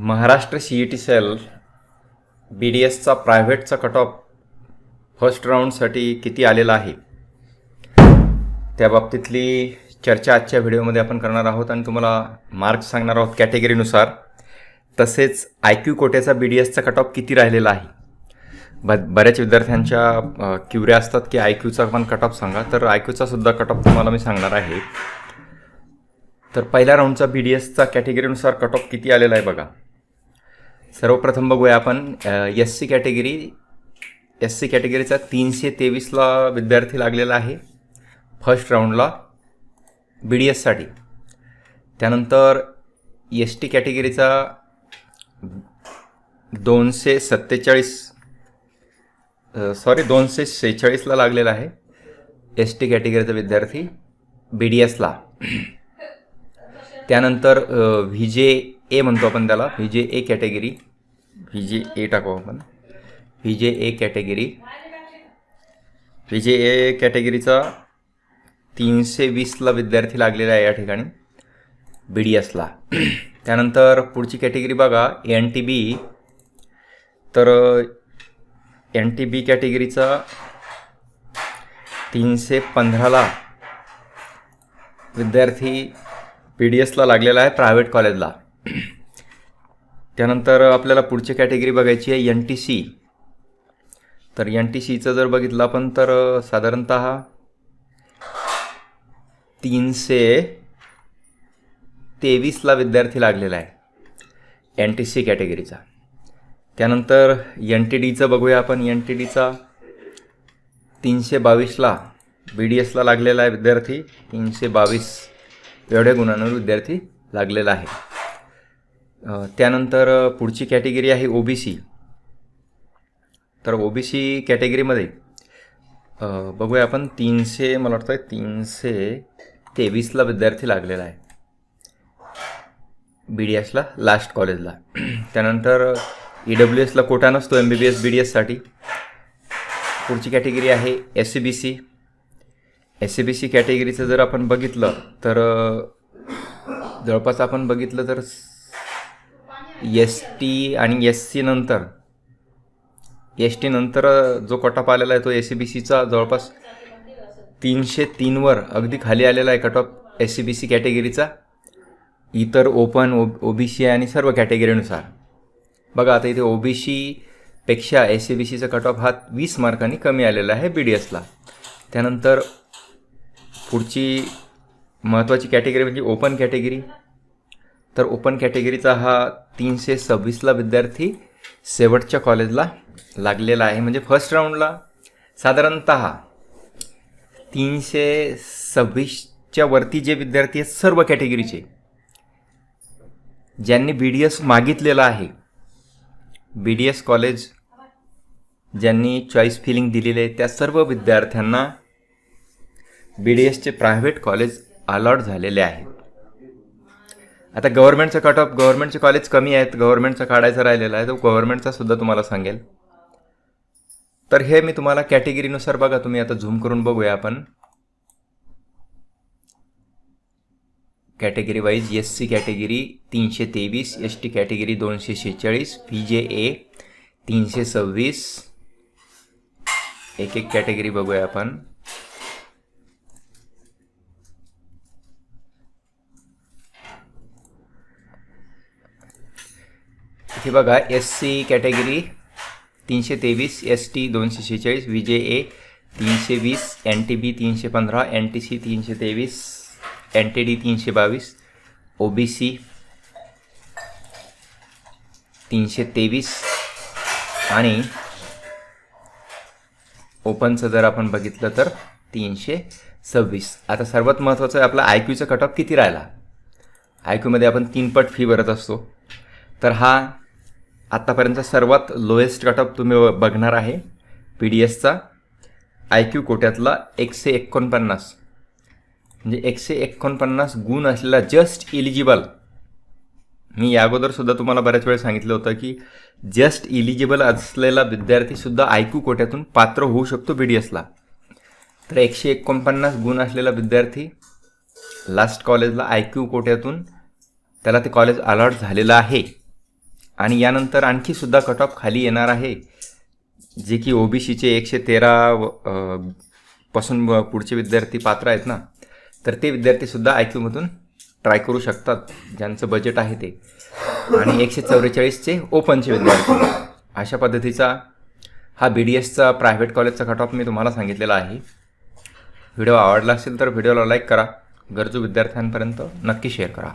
Maharashtra C E T cell B D एसचा प्रायव्हेटचा cut off first राऊंडसाठी किती आलेला आहे? त्या बाबतीतली चर्चा आजच्या व्हिडिओमध्ये आपण करणार आहोत आणि तुम्हाला मार्क्स सांगणार आहोत कॅटेगरीनुसार तसेच आय क्यू कोट्याचा बी डी एसचा कट ऑफ किती राहिलेला आहे? ब बऱ्याच विद्यार्थ्यांच्या क्युऱ्या असतात की आय क्यूचा पण कट ऑफ सांगा. तर आय क्यूचा सुद्धा कट ऑफ तुम्हाला मी सांगणार आहे. तर पहिल्या राऊंडचा बी डी एसचा कॅटेगरीनुसार कट ऑफ किती आलेला आहे बघा. सर्वप्रथम बघूया आपण. S C category S C कॅटेगरीचा तीनशे तेवीसला विद्यार्थी लागलेला आहे. फर्स्ट राऊंडला बी डी एससाठी त्यानंतर एस टी कॅटेगरीचा दोनशे सत्तेचाळीस सॉरी दोनशे शेहेचाळीसला लागलेला आहे एस टी कॅटेगरीचा विद्यार्थी बी डी एसला त्यानंतर व्ही जे ए म्हणतो आपण त्याला. व्ही जे ए कॅटेगरी व्ही जे ए टाकू आपण. व्ही जे ए कॅटेगरी व्ही जे ए कॅटेगरीचा तीनशे वीसला विद्यार्थी लागलेला आहे या ठिकाणी. बी डी एसला त्यानंतर पुढची कॅटेगरी बघा एन टी बी तर एन टी बी कॅटेगरीचा तीनशे पंधराला विद्यार्थी पी डी एसला लागलेला आहे प्रायव्हेट कॉलेजला त्यानंतर आपल्याला पुढची कॅटेगरी बघायची आहे एन टी सी तर एन टी सीचं जर बघितलं आपण तर साधारणत तीनशे तेवीसला विद्यार्थी लागलेला आहे एन टी सी कॅटेगरीचा. त्यानंतर एन टी डीचं बघूया आपण. एन टी डीचा तीनशे बावीसला बी डी एसला लागलेला आहे विद्यार्थी. तीनशे बावीस एवढ्या गुणांवर विद्यार्थी लागलेला आहे. त्यानंतर पुढची कॅटेगरी आहे ओ बी सी तर ओ बी सी कॅटेगरीमध्ये बघूया आपण तीनशे मला वाटतं तीनशे तेवीसला विद्यार्थी लागलेला आहे. बी डी एसला लास्ट कॉलेजला त्यानंतर ई डब्ल्यू एसला कोटा नसतो M B B S B D एससाठी पुढची कॅटेगरी आहे S C B C S C B C कॅटेगरीचं जर आपण बघितलं तर जवळपास आपण बघितलं तर एस टी आणि एस सी नंतर. एस टी नंतर जो कटॉप आलेला आहे तो एस सी बी सीचा जवळपास तीनशे तीनवर अगदी खाली आलेला आहे cutoff S C B C कॅटेगरीचा. इतर ओपन ओ ओ बी सी आणि सर्व कॅटेगरीनुसार. बघा आता इथे ओ बी सीपेक्षा एस सी बी सीचा कटॉप हा वीस मार्कांनी कमी आलेला आहे बी डी एसला त्यानंतर पुढची महत्त्वाची कॅटेगरी म्हणजे ओपन कॅटेगरी. तर ओपन कॅटेगरीचा हा तीनशे सव्वीसला विद्यार्थी शेवटच्या कॉलेजला लागलेला आहे. म्हणजे फर्स्ट राऊंडला साधारणत तीनशे सव्वीसच्या वरती जे विद्यार्थी आहेत सर्व कॅटेगरीचे ज्यांनी बी डी एस मागितलेलं आहे बी डी एस कॉलेज ज्यांनी चॉईस फिलिंग दिलेले आहे त्या सर्व विद्यार्थ्यांना बी डी एसचे प्रायव्हेट कॉलेज अलॉट झालेले आहेत. आता गव्हर्नमेंटचं कट ऑफ गव्हर्नमेंटचे कॉलेज कमी आहेत गव्हर्नमेंटचं काढायचं राहिलेलं आहे तो गव्हर्नमेंटचा सुद्धा तुम्हाला सांगेल. तर हे मी तुम्हाला कॅटेगरीनुसार बघा तुम्ही आता झूम करून बघूया आपण. Category wise S C category तीनशे तेवीस एस टी कॅटेगरी दोनशे शेहेचाळीस पी जे ए तीनशे सव्वीस. एक एक कॅटेगरी बघूया आपण. इथे बघा एस सी कॅटेगरी तीनशे तेवीस एस टी दोनशे शेहेचाळीस व्ही जे ए तीनशे वीस एन टी बी तीनशे पंधरा एन टी सी तीनशे तेवीस एन टी डी तीनशे बावीस ओ बी सी तीनशे तेवीस आणि ओपनचं जर आपण बघितलं तर तीनशे सव्वीस. आता सर्वात महत्त्वाचं आहे आपला आय क्यूचा कट ऑफ किती राहिला? आय क्यूमध्ये आपण तीनपट फी भरत असतो. तर हा आत्तापर्यंतचा सर्वात लोएस्ट कटअप तुम्ही बघणार आहे पी डी एसचा आय क्यू कोट्यातला एकशे एकोणपन्नास. म्हणजे एकशे एकोणपन्नास गुण असलेला जस्ट इलिजिबल मी या अगोदरसुद्धा तुम्हाला बऱ्याच वेळ सांगितलं होतं की जस्ट इलिजिबल असलेला विद्यार्थीसुद्धा आय क्यू कोट्यातून पात्र होऊ शकतो बी डी एसला तर एकशे एकोणपन्नास गुण असलेला विद्यार्थी लास्ट कॉलेजला आय क्यू कोट्यातून त्याला ते कॉलेज अलॉट झालेलं आहे. आणि यानंतर आणखी सुद्धा कट ऑफ खाली येणार आहे जे की ओ बी सीचे एकशे तेरा पासून पुढचे विद्यार्थी पात्र आहेत ना तर ते विद्यार्थीसुद्धा आय क्यूमधून ट्राय करू शकतात ज्यांचं बजेट आहे ते. आणि एकशे चौवेचाळीसचे ओपनचे विद्यार्थी. अशा पद्धतीचा हा बी डी एसचा प्रायव्हेट कॉलेजचा कट ऑफ मी तुम्हाला सांगितलेला आहे. व्हिडिओ आवडला असेल तर व्हिडिओला लाईक करा. गरजू विद्यार्थ्यांपर्यंत नक्की शेअर करा.